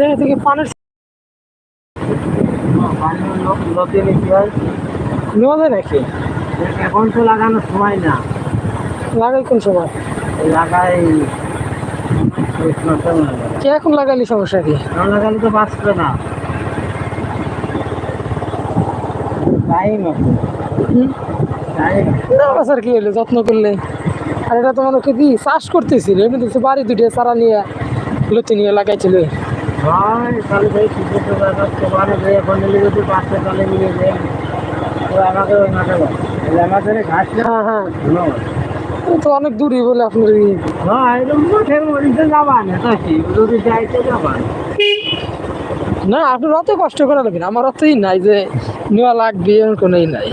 জায়গা থেকে পানের হয় নেওয়া নাকি? এখন তো লাগানোর সময় না। লাগাই কোন সময়? লাগাই কে এখন লাগাইলি সমস্যা কি? না লাগালে তো বাঁচবে না। টাইম আছে। বাসার কি হলো? যত্ন করলে। আর এটা তোমার ওকে কি চাষ করতেছিল। এমনি দেখছি বাড়ি দুটো চারা নিয়ে লতি নিয়ে লাগাইছিল। হয় তাহলে ভাই কিছু তো লাগাচ্ছে এখন নিলে যদি পাঁচটা তাহলে নিয়ে যায় তো আমাকে ওই মাঠে বল আমাদের ঘাস না। হ্যাঁ হ্যাঁ। তো অনেক দূরই বলে আপনার এই হ্যাঁ এরকম মাঠের মধ্যে যাবা না তো কি? যদি যাইতে যাবা না আপনার অত কষ্ট করা লাগবে না। আমার অতই নাই যে নেওয়া লাগবে এমন কোনোই নাই।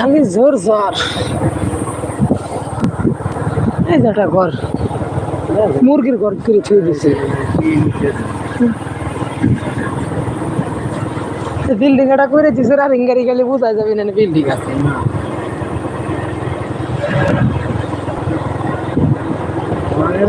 খালি জোর জ্বর এই যে একটা ঘর। মুরগির ঘর করে ছুঁয়ে দিছে। বিল্ডিং এটা করে দিছে আর ইঙ্গারি গেলে বোঝা যাবে না বিল্ডিং আছে। আমাদের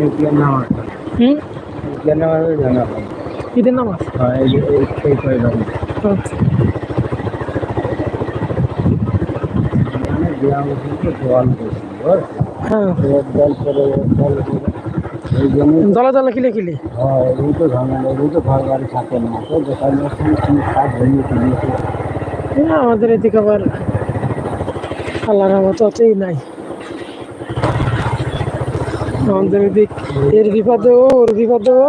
হুম? কি নাম আছে জানা ঈদের নামাজ হ্যাঁ এই এই করে দাও আচ্ছা। হ্যাঁ। জল করে জল করে এই জন্য জলা জলা কিলে কিলে? হয় এই তো ঝামেলা এই তো ঘর বাড়ি থাকে না তো আমাদের এদিকে আবার আল্লাহর মতো অতই নাই। আমাদের এর বিপদে ও ওর বিপদে ও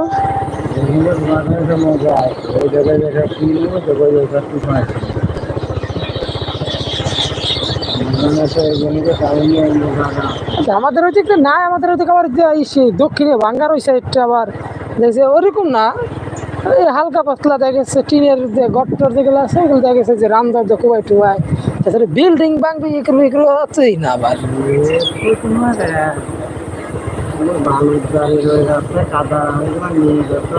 এগুলো দোকানের তো মজা আছে ওই ওই আমাদের ওইদিকে নাই আমাদের ওইদিকে আবার দক্ষিণে ভাঙ্গার ওই সাইডটা আবার দেখছে, ওরকম না। এই হালকা পাতলা দেখা গেছে, টিনের যে গট্টর যেগুলো আছে, ওগুলো দেখা গেছে যে রামদার যে কুয়াই টুয়াই তাছাড়া বিল্ডিং বাংবি এগুলো এগুলো না আবার। জারি রয়ে যাচ্ছে কাদা নিয়ে যাচ্ছে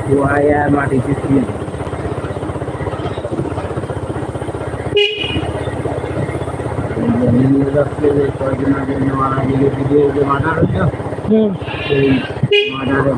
কুয়ায় মাটিতে ছিল। নিয়ে যাচ্ছে যে কয়েকদিন আগে মারা গেলে যে মাথা রয়েছে সেই মাজারে